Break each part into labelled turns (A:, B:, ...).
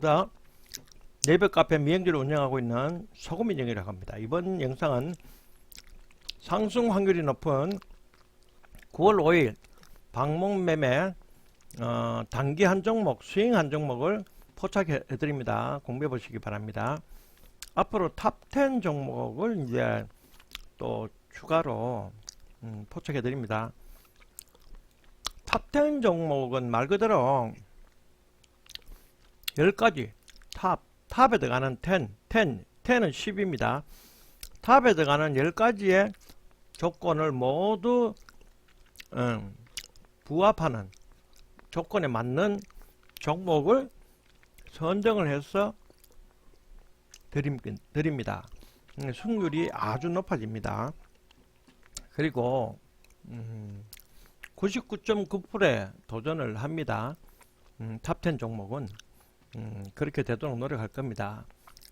A: 다 네이버 카페 미행지를 운영하고 있는 소금인형이라고 합니다. 이번 영상은 상승 확률이 높은 9월 5일 방목매매 어, 단기 한 종목, 스윙 한 종목을 포착해 드립니다. 공부해 보시기 바랍니다. 앞으로 탑10 종목을 이제 또 추가로 음, 포착해 드립니다. 탑10 종목은 말 그대로 10가지 탑, 탑에 들어가는 10, 10, 10은 10입니다. 탑에 들어가는 10가지의 조건을 모두 음, 부합하는 조건에 맞는 종목을 선정을 해서 드립니다. 음, 승률이 아주 높아집니다. 그리고 음, 99.9%에 도전을 합니다. 음, 탑10 종목은 음, 그렇게 되도록 노력할 겁니다.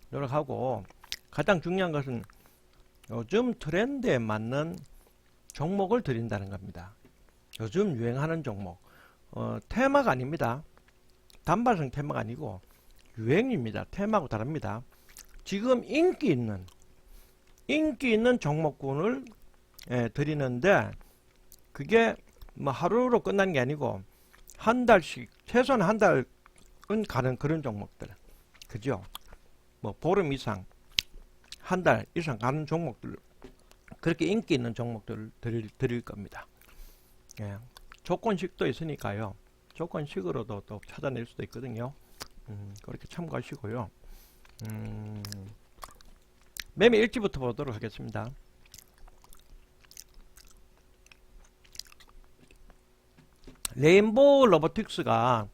A: 노력하고 가장 중요한 것은 요즘 트렌드에 맞는 종목을 드린다는 겁니다. 요즘 유행하는 종목 어, 테마가 아닙니다. 단발성 테마가 아니고 유행입니다. 테마하고 다릅니다. 지금 인기 있는 인기 있는 종목군을 예, 드리는데 그게 뭐 하루로 끝나는 게 아니고 한 달씩 최소한 한 달은 가는 그런 종목들 그죠? 뭐 보름 이상 한 달 이상 가는 종목들 그렇게 인기 있는 종목들을 드릴, 드릴 겁니다. 예. 조건식도 있으니까요. 조건식으로도 또 찾아낼 수도 있거든요. 음, 그렇게 참고하시고요. 음, 매매 일지부터 보도록 하겠습니다. 레인보우 로보틱스가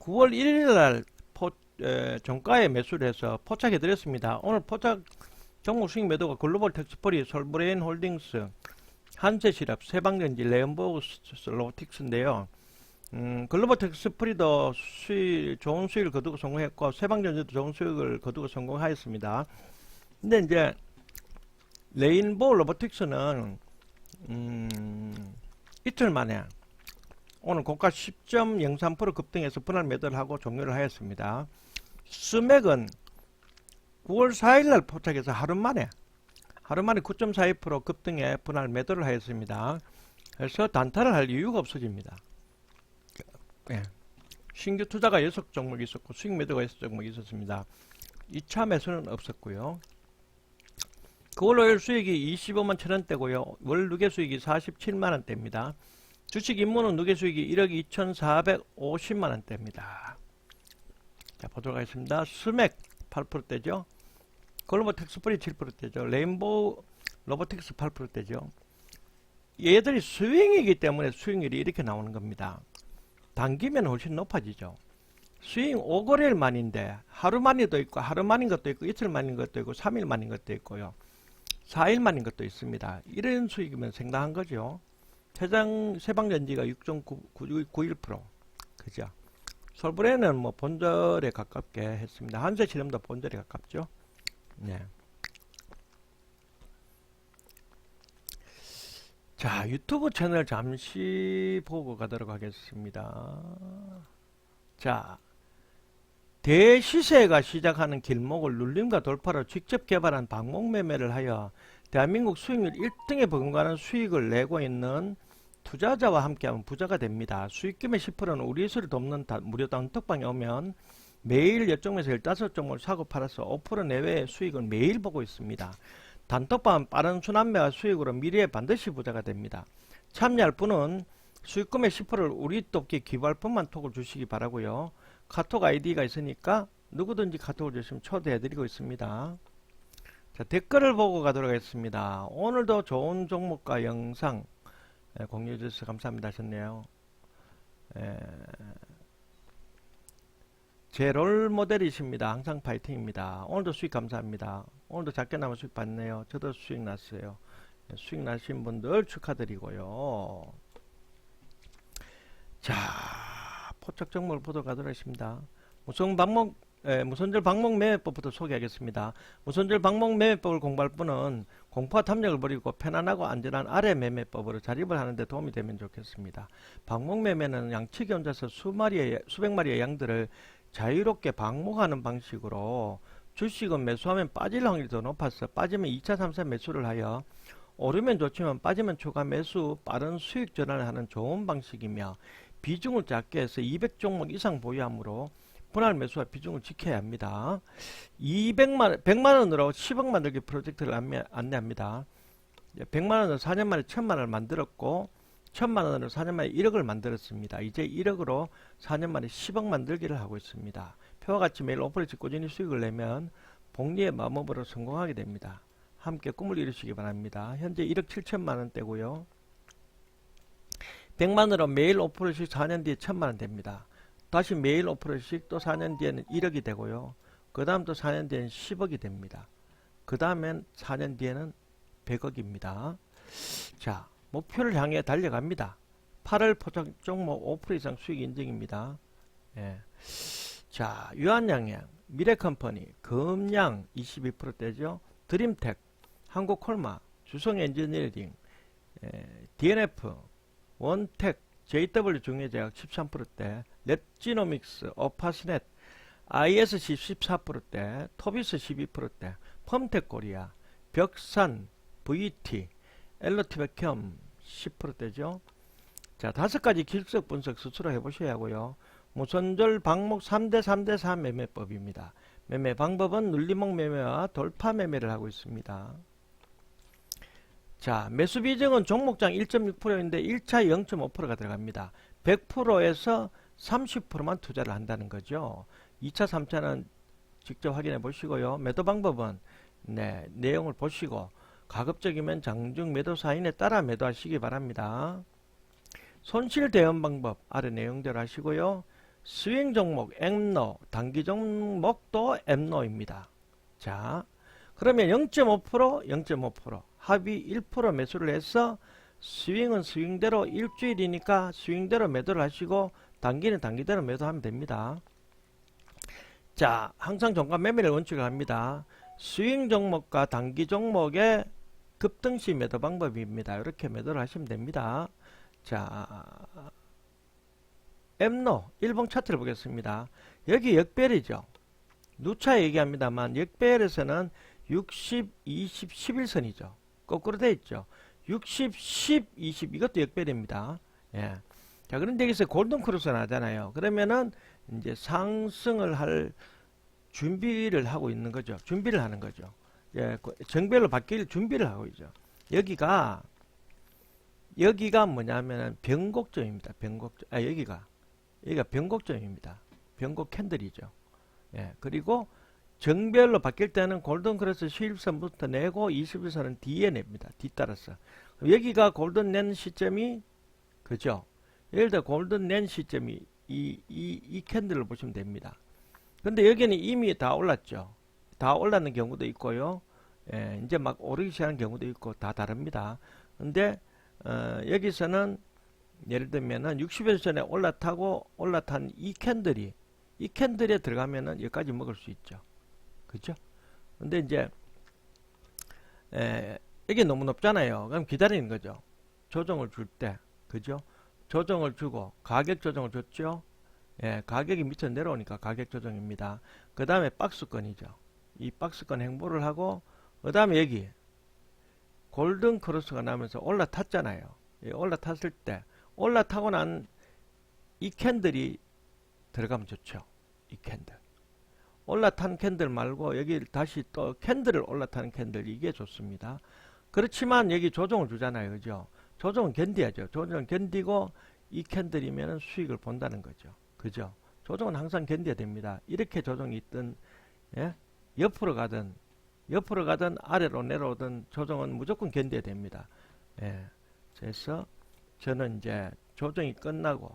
A: 9월 1일 날 포, 에, 정가에 매수를 해서 포착해 드렸습니다. 오늘 포착 종목 수익 매도가 글로벌 텍스퍼리, 솔브레인 홀딩스, 한세시럽, 세방전지, 레인보우 로보틱스인데요. 음, 글로벌 텍스프리도 수익, 좋은 수익을 거두고 성공했고, 세방전지도 좋은 수익을 거두고 성공하였습니다. 근데 이제, 레인보우 로보틱스는, 음, 이틀 만에, 오늘 고가 10.03% 급등해서 분할 매도를 하고 종료를 하였습니다. 스맥은 9월 4일날 포착해서 하루 만에, 하루 만에 9.42% 급등에 분할 매도를 하였습니다. 그래서 단타를 할 이유가 없어집니다. 예. 신규 투자가 6 종목이 있었고 수익 매도가 6 종목이 있었습니다. 2차 매수는 없었고요. 9월 5일 수익이 25만 천원대고요. 월 누계 수익이 47만원대입니다. 주식 임무는 누계 수익이 1억 2,450만 원대입니다. 자, 보도록 하겠습니다. 스맥 8%대죠. 글로벌 텍스 프리 7%대죠. 레인보우 로보틱스 8%대죠. 얘들이 스윙이기 때문에 수익률이 이렇게 나오는 겁니다. 당기면 훨씬 높아지죠. 스윙 5거래일 만인데 하루 만이도 있고 하루 만인 것도 있고 이틀 만인 것도 있고 3일 만인 것도 있고요. 4일 만인 것도 있습니다. 이런 수익이면 상당한 거죠. 세장 세방전지가 6.91% 그죠. 솔브레는 뭐 본절에 가깝게 했습니다. 한세 실험도 본절에 가깝죠. 네. 자, 유튜브 채널 잠시 보고 가도록 하겠습니다. 자, 대시세가 시작하는 길목을 눌림과 돌파로 직접 개발한 방목매매를 하여 대한민국 수익률 1등에 버금가는 수익을 내고 있는 투자자와 함께하면 부자가 됩니다. 수익금의 10%는 우리 수를 돕는 다, 무료 단톡방에 오면 매일 10종에서 15종을 사고 팔아서 5% 내외의 수익은 매일 보고 있습니다. 단톡방은 빠른 순환매와 수익으로 미래에 반드시 부자가 됩니다. 참여할 분은 수익금의 10%를 우리 돕기 기부할 분만 톡을 주시기 바라고요. 카톡 아이디가 있으니까 누구든지 카톡을 주시면 초대해드리고 있습니다. 자, 댓글을 보고 가도록 하겠습니다. 오늘도 좋은 종목과 영상 예, 공유해 주셔서 감사합니다 하셨네요. 예, 제 롤 모델이십니다. 항상 파이팅입니다. 오늘도 수익 감사합니다. 오늘도 작게나마 수익 받네요. 저도 수익 났어요. 예, 수익 나신 분들 축하드리고요. 자, 포착 종목을 보도록 하겠습니다. 무슨 방목, 예, 무선절 방목 매매법부터 소개하겠습니다. 무선절 방목 매매법을 공부할 분은 공포와 탐욕을 버리고 편안하고 안전한 아래 매매법으로 자립을 하는데 도움이 되면 좋겠습니다. 방목 매매는 양측이 혼자서 수마리의, 수백 마리의 양들을 자유롭게 방목하는 방식으로 주식은 매수하면 빠질 확률이 더 높아서 빠지면 2차, 3차 매수를 하여 오르면 좋지만 빠지면 초과 매수, 빠른 수익 전환을 하는 좋은 방식이며 비중을 작게 해서 200종목 이상 보유함으로 분할 매수와 비중을 지켜야 합니다. 200만 100만 원으로 10억 만들기 프로젝트를 안내, 안내합니다. 100만 원으로 4년 만에 1000만 원을 만들었고 1000만 원으로 4년 만에 1억을 만들었습니다. 이제 1억으로 4년 만에 10억 만들기를 하고 있습니다. 표와 같이 매일 오퍼레이트 꾸준히 수익을 내면 복리의 마법으로 성공하게 됩니다. 함께 꿈을 이루시기 바랍니다. 현재 1억 7천만 원대고요. 100만원으로 매일 오퍼레이트 4년 뒤에 1000만 원 됩니다. 다시 매일 오퍼레이트 또 4년 뒤에는 1억이 되고요. 그 다음 또 4년 뒤에는 10억이 됩니다. 그 다음엔 4년 뒤에는 100억입니다. 자, 목표를 향해 달려갑니다. 8월 포착 종목 5% 이상 수익 인증입니다. 예. 자, 유한양행, 미래컴퍼니, 금양 22%대죠. 드림텍, 한국콜마, 주성엔지니어링, 예, DNF, 원텍, JW 중해제약 13%대, 랩지노믹스, 어파스넷, ISC 14%대, 토비스 12%대, 펌텍 코리아, 벽산, VT, 엘로티백혐 10%대죠. 자, 다섯 가지 기술적 분석 스스로 해보셔야 하고요. 무선절 방목 3대 3대 4 매매법입니다. 매매 방법은 눌리목 매매와 돌파 매매를 하고 있습니다. 자, 매수 비중은 종목당 1.6%인데 1차 0.5%가 들어갑니다. 100%에서 30%만 투자를 한다는 거죠. 2차, 3차는 직접 확인해 보시고요. 매도 방법은 네, 내용을 보시고 가급적이면 장중 매도 사인에 따라 매도하시기 바랍니다. 손실 대응 방법 아래 내용대로 하시고요. 스윙 종목 엠노, 단기 종목도 엠노입니다. 자, 그러면 0.5%, 0.5% 합의 1% 매수를 해서 스윙은 스윙대로 일주일이니까 스윙대로 매도를 하시고 단기는 단기대로 매도하면 됩니다. 자, 항상 종가 매매를 원칙을 합니다. 스윙 종목과 단기 종목의 급등시 매도 방법입니다. 이렇게 매도를 하시면 됩니다. 자, 엠노 1번 차트를 보겠습니다. 여기 역별이죠. 누차 얘기합니다만 역별에서는 60, 20, 11선이죠. 거꾸로 돼 있죠. 60, 10, 20 이것도 역별입니다. 예. 자, 그런데 여기서 골든 크로스 나잖아요. 그러면은 이제 상승을 할 준비를 하고 있는 거죠. 준비를 하는 거죠. 예, 정별로 바뀔 준비를 하고 있죠. 여기가 여기가 뭐냐면은 변곡점입니다. 변곡점. 아, 여기가 여기가 변곡점입니다. 변곡 캔들이죠. 예, 그리고 정별로 바뀔 때는 골든 크로스 11선부터 내고 21선은 뒤에 냅니다. 뒤따라서. 여기가 골든 낸 시점이 그죠? 예를 들어 골든 낸 시점이 이, 이, 이 캔들을 보시면 됩니다. 근데 여기는 이미 다 올랐죠. 다 올랐는 경우도 있고요. 예, 이제 막 오르기 시작하는 경우도 있고 다 다릅니다. 근데 어, 여기서는 예를 들면은 60일 전에 올라타고 올라탄 이 캔들이 이 캔들에 들어가면은 여기까지 먹을 수 있죠. 그죠? 근데 이제 에, 이게 너무 높잖아요. 그럼 기다리는 거죠. 조정을 줄 때. 그죠? 조정을 주고 가격 조정을 줬죠. 예, 가격이 밑으로 내려오니까 가격 조정입니다. 그 다음에 박스권이죠. 이 박스권 행보를 하고 그 다음에 여기 골든 크로스가 나면서 올라탔잖아요. 예, 올라탔을 때 올라타고 난 이 캔들이 들어가면 좋죠. 이 캔들. 올라탄 캔들 말고 여기 다시 또 캔들을 올라타는 캔들 이게 좋습니다. 그렇지만 여기 조정을 주잖아요. 그죠? 조정은 견디야죠. 조정은 견디고 이 캔들이면 수익을 본다는 거죠. 그죠? 조정은 항상 견뎌야 됩니다. 이렇게 조정이 있든 예? 옆으로 가든 옆으로 가든 아래로 내려오든 조정은 무조건 견뎌야 됩니다. 예. 그래서 저는 이제 조정이 끝나고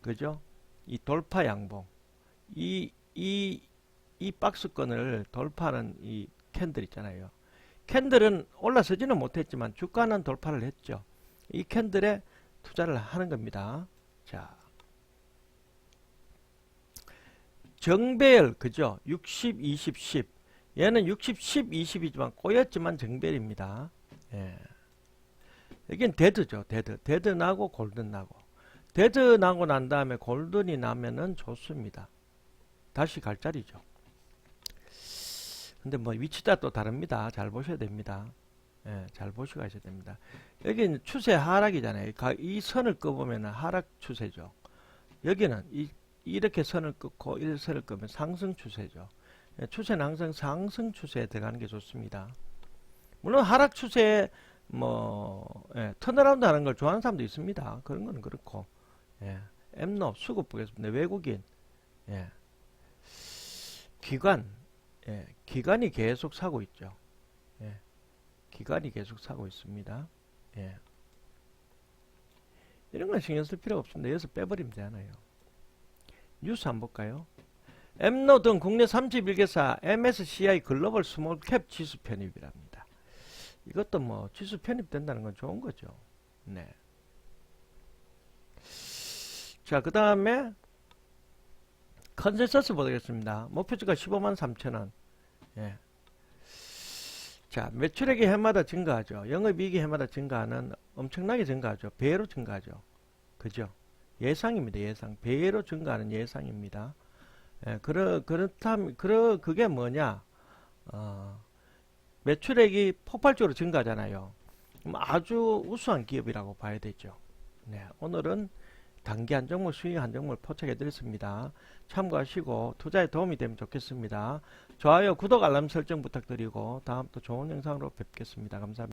A: 그죠? 이 돌파 양봉 이 이 이 박스권을 돌파하는 이 캔들 있잖아요. 캔들은 올라서지는 못했지만 주가는 돌파를 했죠. 이 캔들에 투자를 하는 겁니다. 자, 정배열 그죠? 60, 20, 10 얘는 60, 10, 20이지만 꼬였지만 정배입니다. 예. 여긴 데드죠. 데드. 데드 나고 골든 나고. 데드 나고 난 다음에 골든이 나면은 좋습니다. 다시 갈 자리죠. 근데 뭐 위치가 또 다릅니다. 잘 보셔야 됩니다. 예, 잘 보시고 가셔야 됩니다. 여기는 추세 하락이잖아요. 가- 이 선을 끄보면 하락 추세죠. 여기는 이, 이렇게 선을 끄고 이 선을 끄면 상승 추세죠. 예, 추세는 항상 상승 추세에 들어가는 게 좋습니다. 물론 하락 추세에 뭐 예, 턴어라운드 하는 걸 좋아하는 사람도 있습니다. 그런 건 그렇고 예, 엠노 수급 보겠습니다. 외국인 예, 기관 예, 기관이 계속 사고 있죠. 예, 기관이 계속 사고 있습니다. 예. 이런 건 신경 쓸 필요가 없습니다. 여기서 빼버리면 되잖아요. 뉴스 한번 볼까요? 엠노 등 국내 31개사 MSCI 글로벌 스몰캡 지수 편입이랍니다. 이것도 뭐 지수 편입된다는 건 좋은 거죠. 네. 자, 그 다음에 컨센서스 보겠습니다. 목표주가 15만 3천 원. 예. 자, 매출액이 해마다 증가하죠. 영업이익이 해마다 증가하는 엄청나게 증가하죠. 배로 증가하죠. 그죠? 예상입니다. 예상. 배로 증가하는 예상입니다. 예, 그러, 그렇다면, 그러, 그게 뭐냐? 어, 매출액이 폭발적으로 증가하잖아요. 아주 우수한 기업이라고 봐야 되죠. 네, 오늘은 단기 한 종목, 수익 한 종목을 포착해 드렸습니다. 참고하시고 투자에 도움이 되면 좋겠습니다. 좋아요, 구독, 알람 설정 부탁드리고 다음 또 좋은 영상으로 뵙겠습니다. 감사합니다.